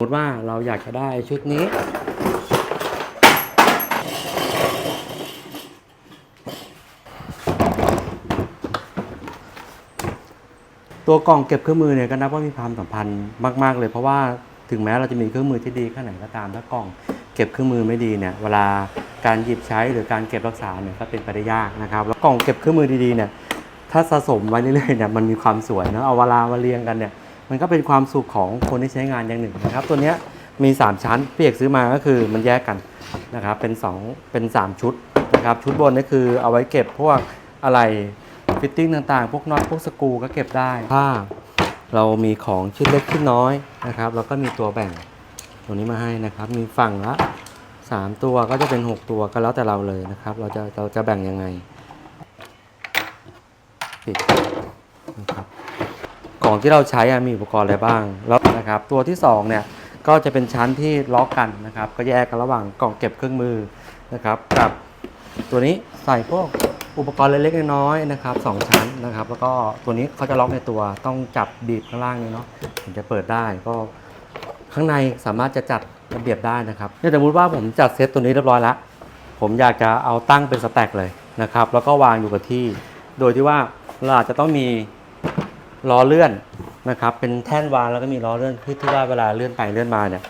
สมมติว่าเราอยากจะได้ชุดนี้ ตัวกล่องเก็บเครื่องมือเนี่ยก็นับว่ามีความสัมพันธ์มาก ๆ เลยเพราะว่าถึงแม้เราจะมีเครื่องมือที่ดีแค่ไหนก็ตามถ้ากล่องเก็บเครื่องมือไม่ดีเนี่ยเวลาการหยิบใช้หรือการเก็บรักษาเนี่ยก็เป็นไปได้ยากนะครับแล้วกล่องเก็บเครื่องมือดีๆเนี่ยถ้าสะสมไว้เรื่อยๆเนี่ยมันมีความสวยนะเอาเวลามาเรียงกันเนี่ย มันก็เป็นความสุขของคนที่ใช้งานอย่างหนึ่งนะครับ ตัวเนี้ยมี 3 ชั้นพี่เอกซื้อมาก็คือมันแยกกันนะครับเป็นสองเป็นสามชุดนะครับชุดบนนี่คือเอาไว้เก็บพวกอะไรฟิตติ้งต่างๆ พวกน็อตพวกสกูก็เก็บได้ถ้าเรามีของชิ้นเล็กชิ้นน้อยนะครับแล้วก็มีตัวแบ่งตัวนี้มาให้นะครับ มีฝั่งละ 3 ตัวก็จะเป็น 6 ตัวก็แล้วแต่เราเลยนะครับ เราจะเราจะแบ่งยังไงปิดนะครับ ที่เราใช้มีอุปกรณ์อะไรบ้างแล้วนะครับตัวที่2เนี่ยก็จะเป็นชั้นที่ล็อกกันนะครับ ก็แยกกันระหว่างกล่องเก็บเครื่องมือนะครับกับตัวนี้ใส่พวกอุปกรณ์เล็กๆน้อยๆนะครับสองชั้นนะครับ แล้วก็ตัวนี้เขาจะล็อกในตัวต้องจับบีบข้างล่างนี้เนาะถึงจะเปิดได้ก็ข้างในสามารถจะจัดระเบียบได้นะครับเนี่ยสมมติว่าผมจัดเซตตัวนี้เรียบร้อยแล้วผมอยากจะเอาตั้งเป็นสแต็กเลยนะครับ แล้วก็วางอยู่กับที่ โดยที่ว่าเราอาจจะต้องมี ล้อเลื่อนนะครับ เป็นแท่นวางแล้วก็มีล้อเลื่อนเพื่ที่ว่าเวลาเลื่อนไปเลื่อนมาเนี่ย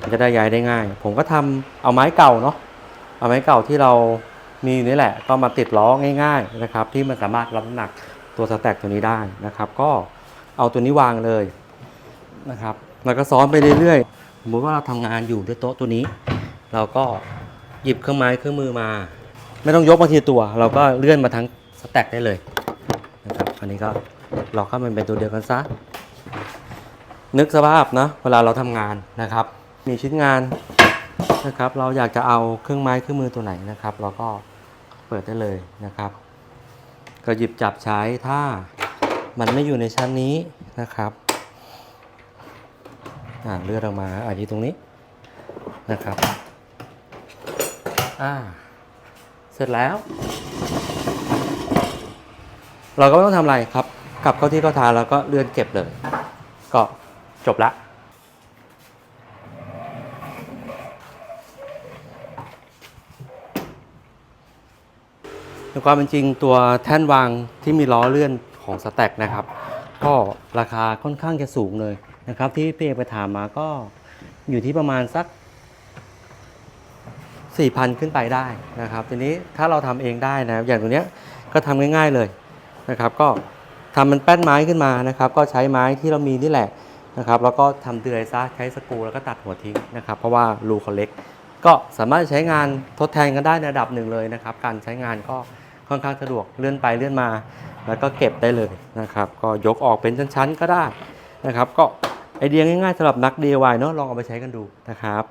มันจะได้ย้ายได้ง่าย ผมก็ทำเอาไม้เก่าเนาะเอาไม้เก่าที่เรามีนี่แหละ ก็มาติดล้อง่าย ๆนะครับ ที่มันสามารถรับน้ำหนักตัวสแต็กตัวนี้ได้นะครับ ก็เอาตัวนี้วางเลยนะครับ แล้วก็ซ้อนไปเรื่อยๆสมมติว่าเราทำงานอยู่ด้วยโต๊ะตัวนี้ เราก็หยิบเครื่องไม้เครื่องมือมา ไม่ต้องยกมาทีตัว เราก็เลื่อนมาทั้งสแต็กได้เลยนะครับ อันนี้ก็ ล็อกให้มันเป็นตัวเดียวกันซะ นึกสภาพนะเวลาเราทำงานนะครับ มีชิ้นงานนะครับ เราอยากจะเอาเครื่องไม้เครื่องมือตัวไหนนะครับ เราก็เปิดได้เลยนะครับ ก็หยิบจับใช้ถ้ามันไม่อยู่ในชั้นนี้นะครับอ่าเลือนออกมาอาอยู่ตรงนี้นะครับอ่าเสร็จแล้ว เราก็ไม่ต้องทำอะไรครับ กลับเข้าที่เข้าทางแล้วก็เลื่อนเก็บเลย ก็จบละในความเป็นจริงตัวแท่นวางที่มีล้อเลื่อนของสแต็กนะครับ ก็ราคาค่อนข้างจะสูงเลยนะครับ ที่พี่เอกไปถามมาก็อยู่ที่ประมาณสัก 4,000 ขึ้นไปได้นะครับ ทีนี้ถ้าเราทำเองได้นะอย่างตัวเนี้ยก็ทำง่ายๆเลยนะครับก็ ทำเป็นแป้นไม้ขึ้นมานะครับ ก็ใช้ไม้ที่เรามีนี่แหละนะครับ แล้วก็ทำเดือยซะใช้สกรูแล้วก็ตัดหัวทิ้งนะครับ เพราะว่ารูเขาเล็ก ก็สามารถใช้งานทดแทนกันได้ในระดับหนึ่งเลยนะครับ การใช้งานก็ค่อนข้างสะดวกเลื่อนไปเลื่อนมา แล้วก็เก็บได้เลยนะครับ ก็ยกออกเป็นชั้นๆก็ได้นะครับ ก็ไอเดียง่ายๆสำหรับนัก DIY เนาะลองเอาไปใช้กันดูนะครับ